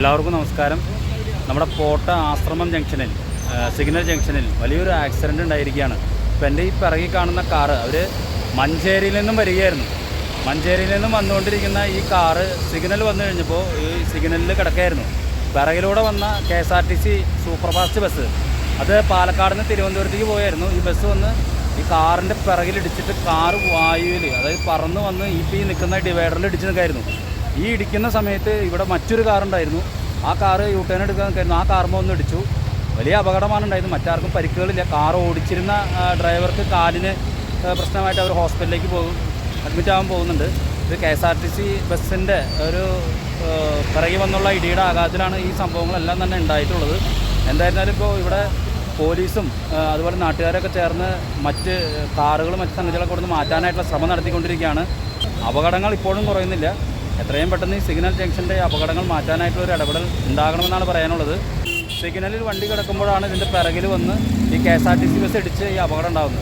എല്ലാവർക്കും നമസ്കാരം. നമ്മുടെ കോട്ട ആശ്രമം ജംഗ്ഷനിൽ സിഗ്നൽ ജംഗ്ഷനിൽ വലിയൊരു ആക്സിഡന്റ് ഉണ്ടായിരിക്കുകയാണ്. ഇപ്പം എന്റെ ഈ പിറകിൽ കാണുന്ന കാറ് അവർ മഞ്ചേരിയിൽ നിന്നും വരികയായിരുന്നു. മഞ്ചേരിയിൽ നിന്നും വന്നുകൊണ്ടിരിക്കുന്ന ഈ കാറ് സിഗ്നൽ വന്നു കഴിഞ്ഞപ്പോൾ ഈ സിഗ്നലിൽ കിടക്കുകയായിരുന്നു പിറകിലൂടെ വന്ന K S R T C superfast bus. അത് പാലക്കാട് നിന്ന് തിരുവനന്തപുരത്തേക്ക് പോയായിരുന്നു. ഈ ബസ് വന്ന് ഈ കാറിന്റെ പിറകിലിടിച്ചിട്ട് കാറ് വായുവിൽ അതായത് പറന്ന് വന്ന് ഈ പി നിൽക്കുന്ന ഡിവൈഡറിൽ ഇടിച്ച് നിൽക്കായിരുന്നു. ഈ ഇടിക്കുന്ന സമയത്ത് ഇവിടെ മറ്റൊരു കാറുണ്ടായിരുന്നു ആ കാറ് യു ടേൺ എടുക്കാൻ ആ കാർമ ഒന്ന് ഇടിച്ചു. വലിയ അപകടമാണ് ഉണ്ടായത് മറ്റാർക്കും പരിക്കുകളില്ല. കാർ ഓടിച്ചിരുന്ന ഡ്രൈവർക്ക് കാലിന് പ്രശ്നമായിട്ട് അവർ ഹോസ്പിറ്റലിലേക്ക് പോകും. അഡ്മിറ്റ് ആകാൻ പോകുന്നുണ്ട്. ഇത് K S R T C ബസ്സിന്റെ ഒരു പിറകെ വന്നുള്ള ഇടിയുടെ ആഘാതത്തിലാണ് ഈ സംഭവങ്ങളെല്ലാം തന്നെ ഉണ്ടായിട്ടുള്ളത്. എന്തായിരുന്നാലും ഇപ്പോൾ ഇവിടെ പോലീസും അതുപോലെ നാട്ടുകാരൊക്കെ ചേർന്ന് മറ്റ് കാറുകളും മറ്റ് സംഗതികളൊക്കെ കൊടുത്ത് മാറ്റാനായിട്ടുള്ള ശ്രമം നടത്തിക്കൊണ്ടിരിക്കുകയാണ്. അപകടങ്ങൾ ഇപ്പോഴും കുറയുന്നില്ല. എത്രയും പെട്ടെന്ന് ഈ സിഗ്നൽ ജംഗ്ഷന്റെ അപകടങ്ങൾ മാറ്റാനായിട്ടുള്ള ഒരു ഇടപെടൽ ഉണ്ടാകണമെന്നാണ് പറയാനുള്ളത്. സിഗ്നലിൽ വണ്ടി കിടക്കുമ്പോഴാണ് ഇതിന്റെ പിറകിൽ വന്ന് ഈ K S R T C bus ഇടിച്ച് ഈ അപകടം ഉണ്ടാകുന്നത്